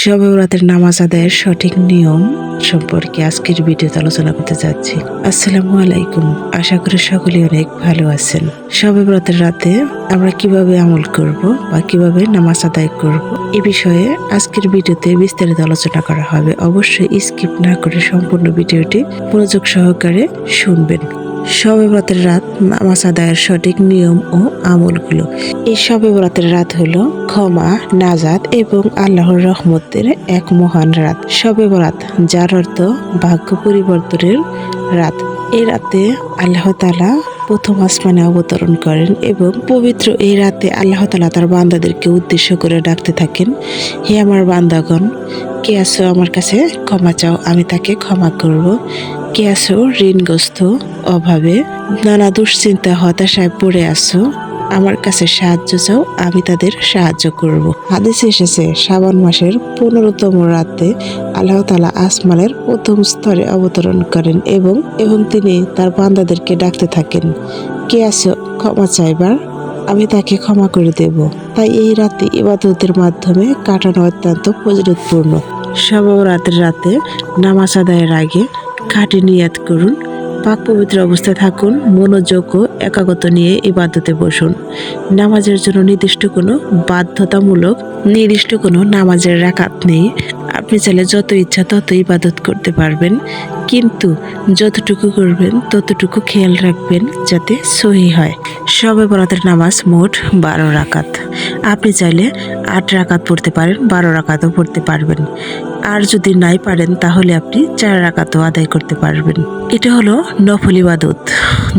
শবে রাতের নামাজ আদায়ের সঠিক নিয়ম সম্পর্কে আজকের ভিডিওতে আলোচনা করতে যাচ্ছি। আসসালামু আলাইকুম। আশা করি সকলে অনেক ভালো আছেন। শবে রাতের রাতে আমরা কীভাবে আমল করব বা কীভাবে নামাজ আদায় করব এ বিষয়ে আজকের ভিডিওতে বিস্তারিত আলোচনা করা হবে। অবশ্যই স্কিপ না করে সম্পূর্ণ ভিডিওটি মনোযোগ সহকারে শুনবেন। শবে বরাতের রাত নামাজ আদায়ের সঠিক নিয়ম ও আমলগুলো। এই শবে বরাতের রাত হলো ক্ষমা নাজাদ এবং আল্লাহর রহমতের এক মহান রাত। শবে বরাত, যার অর্থ ভাগ্য পরিবর্তনের রাত। এই রাতে আল্লাহ তালা প্রথম আসমানে অবতরণ করেন এবং পবিত্র এই রাতে আল্লাহ তালা তার বান্দাদেরকে উদ্দেশ্য করে ডাকতে থাকেন, হে আমার বান্দাগণ, কে আছো আমার কাছে ক্ষমা চাও, আমি তাকে ক্ষমা করব। কে আছো ঋণগ্রস্ত, অভাবে, নানা দুশ্চিন্তা, হতাশায় পড়ে আছো। আমার কাছে সাহায্য চাও, আমি তাদের সাহায্য করব। হাদিসে এসেছে, শ্রাবণ মাসের পনেরোতম রাতে আল্লাহ তালা আসমানের প্রথম স্তরে অবতরণ করেন এবং এবং তিনি তার বান্দাদেরকে ডাকতে থাকেন কে আছো ক্ষমা চাইবার, আমি তাকে ক্ষমা করে দেব। তাই এই রাতে ইবাদতের মাধ্যমে কাটানো অত্যন্ত প্রয়োজনপূর্ণ সব রাতের রাতে নামাজ আদায়ের আগে খাটে নিয়াত করুন, পাক পবিত্র অবস্থায় থাকুন, মনোযোগ ও একাগত নিয়ে ইবাদতে বসুন। নামাজের জন্য নির্দিষ্ট কোনো বাধ্যতামূলক, নির্দিষ্ট কোনো নামাজের রাকাত নেই। আপনি চাইলে যত ইচ্ছা তত ইবাদত করতে পারবেন, কিন্তু যতটুকু করবেন, ততটুকু খেয়াল রাখবেন যাতে সহি হয়। সবে বরাতের নামাজ মোট বারো রাকাত। আপনি চাইলে আট রাকাত পড়তে পারেন, বারো রাকাতও পড়তে পারবেন। আর যদি নাই পারেন, তাহলে আপনি চার রাকাতও আদায় করতে পারবেন। এটা হলো নফল ইবাদত।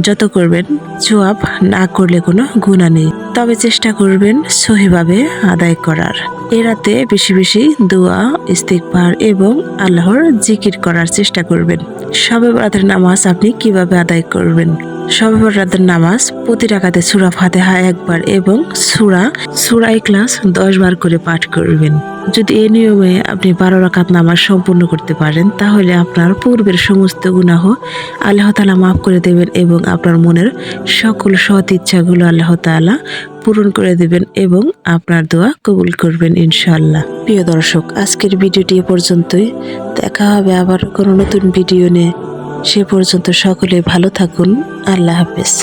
যত করবেন জবাব না করলে কোনো গুণা নেই। তবে চেষ্টা করবেন সহিভাবে আদায় করার। এ রাতে বেশি বেশি দোয়া ইস্তিকবার এবং আল্লাহর জিকির করার চেষ্টা করবেন। সবে রাতের নামাজ আপনি কীভাবে আদায় করবেন? সবে রাতের নামাজ প্রতি রাকাতে সুরা ফাতেহা একবার এবং সুরা সুরা ক্লাস দশ বার করে পাঠ করবেন। যদি এই নিয়মে আপনি বারো রাকাত নামাজ সম্পূর্ণ করতে পারেন, তাহলে আপনার পূর্বের সমস্ত গুনাহ আল্লাহ তালা মাফ করে দেবেন এবং আপনার মনের সকল সৎ ইচ্ছাগুলো আল্লাহ তালা পূরণ করে দেবেন এবং আপনার দোয়া কবুল করবেন ইনশাল্লাহ প্রিয় দর্শক, আজকের ভিডিওটি এ পর্যন্তই। দেখা হবে আবার কোনো নতুন ভিডিও নিয়ে। সে পর্যন্ত সকলে ভালো থাকুন। আল্লাহ হাফেজ।